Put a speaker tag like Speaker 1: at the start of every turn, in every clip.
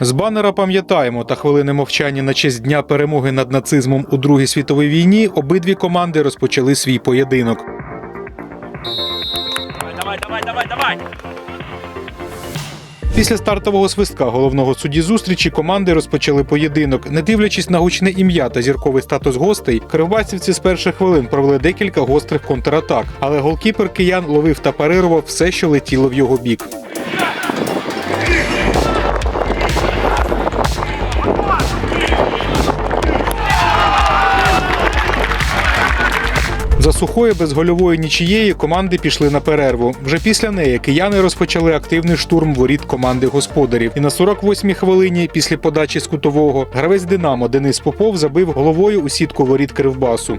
Speaker 1: З банера пам'ятаємо та хвилини мовчання на честь дня перемоги над нацизмом у Другій світовій війні обидві команди розпочали свій поєдинок.
Speaker 2: Давай, давай, давай, давай!
Speaker 1: Після стартового свистка головного судді зустрічі команди розпочали поєдинок. Не дивлячись на гучне ім'я та зірковий статус гостей, кривбасівці з перших хвилин провели декілька гострих контратак, але голкіпер киян ловив та парирував все, що летіло в його бік. Сухої безгольової нічієї команди пішли на перерву. Вже після неї кияни розпочали активний штурм воріт команди господарів. І на 48-й хвилині, після подачі з кутового, гравець Динамо Денис Попов забив головою у сітку воріт Кривбасу.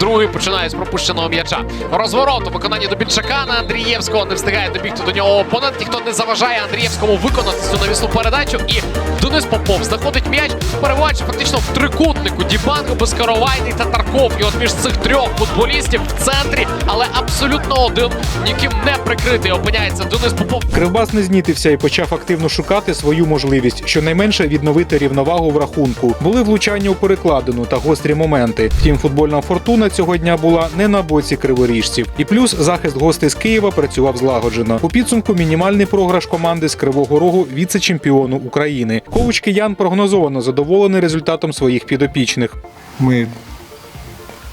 Speaker 3: Другий починає з пропущеного м'яча. Розворот у виконанні Дубінчака на Андрієвського. Не встигає добігти до нього опонент. Ніхто не заважає Андрієвському виконати цю навісну передачу. І Денис Попов знаходить м'яч, перебуваючи фактично в трикутнику. Дібанго, Безкаровайний та Тарков. І от між цих трьох футболістів в центрі, але абсолютно один ніким не прикритий. Опиняється Денис Попов.
Speaker 1: Кривбас не знітився і почав активно шукати свою можливість, щонайменше відновити рівновагу в рахунку. Були влучання у перекладину та гострі моменти. Втім, футбольна фортуна цього дня була не на боці криворіжців. І плюс захист гостей з Києва працював злагоджено. У підсумку мінімальний програш команди з Кривого Рогу віце-чемпіону України. Ковуч киян прогнозовано задоволений результатом своїх підопічних.
Speaker 4: Ми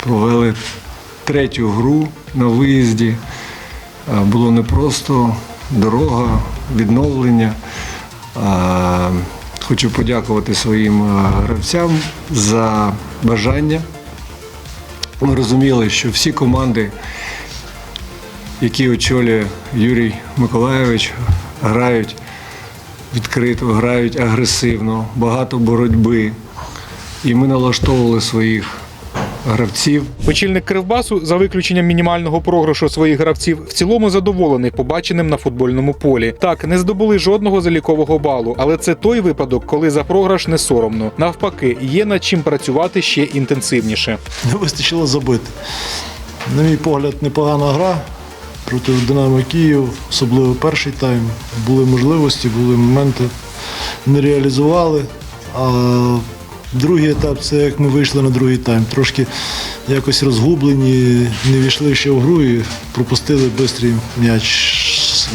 Speaker 4: провели третю гру на виїзді. Було непросто, дорога, відновлення. Хочу подякувати своїм гравцям за бажання. Ми розуміли, що всі команди, які очолює Юрій Миколаєвич, грають відкрито, грають агресивно, багато боротьби. І ми налаштовували своїх гравців.
Speaker 1: Очільник Кривбасу, за виключенням мінімального програшу своїх гравців, в цілому задоволений побаченим на футбольному полі. Так, не здобули жодного залікового балу, але це той випадок, коли за програш не соромно. Навпаки, є над чим працювати ще інтенсивніше.
Speaker 5: не вистачило забити. На мій погляд, непогана гра проти Динамо Київ, особливо перший тайм. Були можливості, були моменти, не реалізували. А другий етап це як ми вийшли на другий тайм. Трошки якось розгублені, не війшли ще в гру і пропустили швидкий м'яч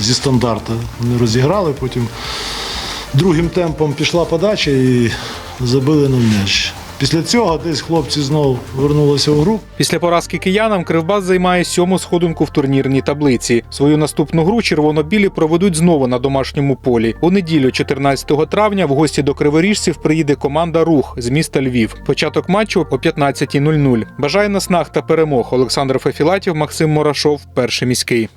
Speaker 5: зі стандарта. Вони розіграли, потім другим темпом пішла подача і забили на м'яч. Після цього десь хлопці знову вернулися в гру.
Speaker 1: Після поразки киянам Кривбас займає сьому сходинку в турнірній таблиці. Свою наступну гру червоно-білі проведуть знову на домашньому полі. У неділю, 14 травня, в гості до криворіжців приїде команда Рух з міста Львів. Початок матчу о 15.00. Бажає наснаг та перемог Олександр Фефілатів, Максим Морашов, перший міський.